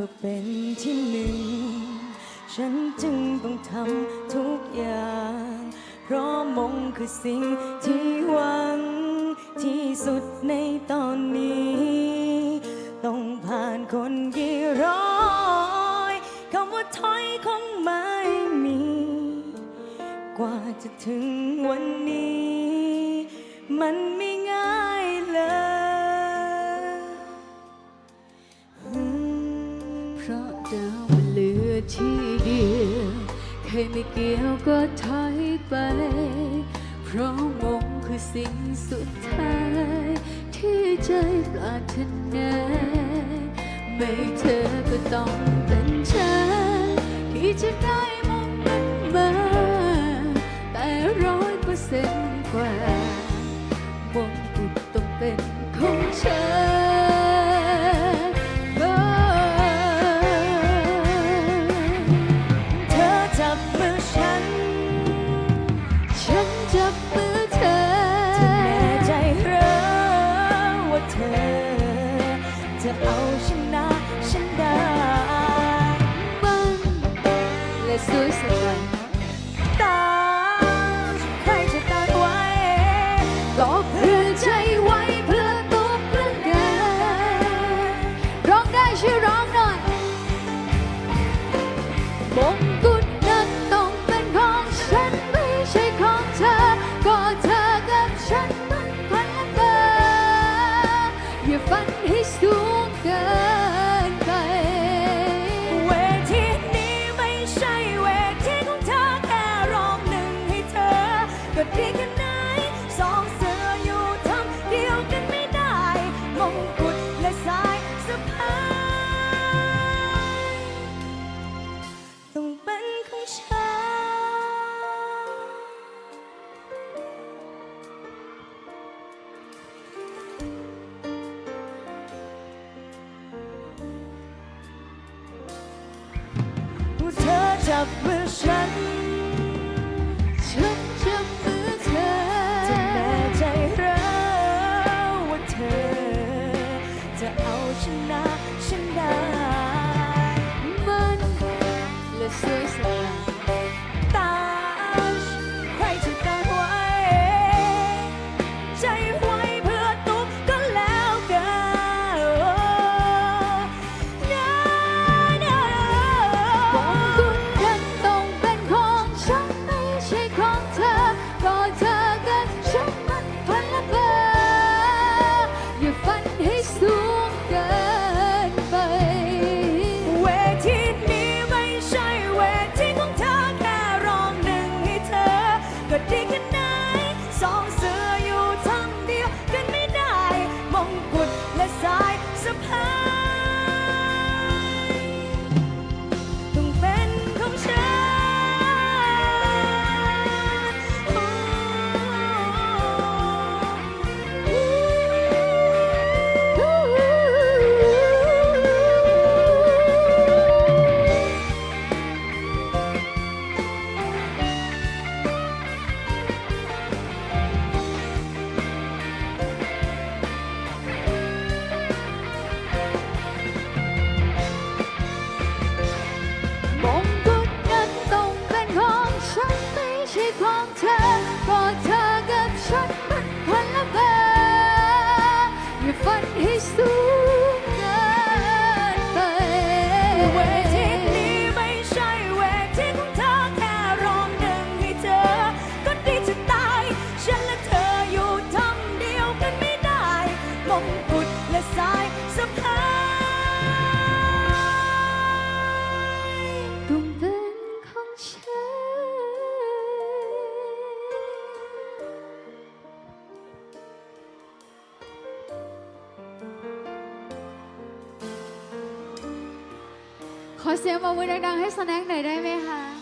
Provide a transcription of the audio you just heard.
พื่อเป็นที่หนึ่ง ฉันจึงต้องทำทุกอย่าง เพราะมงคือสิ่งที่หวัง ที่สุดในตอนนี้ ต้องผ่านคนกี่ร้อยคำว่าถอยคงไม่มี กว่าจะถึงวันนี้ มันไม่ง่ายเลย ราะดาวมันเหลือที่เดียวเคยไม่เกี่ยวก็ถอยไป เพราะมงคือสิ่งสุดท้าย ที่ใจปรารถนาไม่เธอก็ต้องเป็นฉัน ที่จะได้มองนั้นมาแต่ร้อยเปอร์เซ็นต์กว่ามงกุฎต้องเป็นของฉัน จะเอาชนะฉันได้มันและสวยสวยตาใครจะตาไหวก็เพื่อใจไว้เพื่อตกกระดานร้องได้ช่วยร้องหน่อยมง ก็ดีแค่ไหนสองเสืออยู่ทำเดียวกันไม่ได้ มงกุฎและสายสะพายต้องเป็นของฉันเธอจับมือฉัน แส ของเธอก็เธอกับฉันมันคนละเบออย่าฝันให้สูง ขอเสียงปรบมือดังๆให้สแน็คหน่อยได้ไหมคะ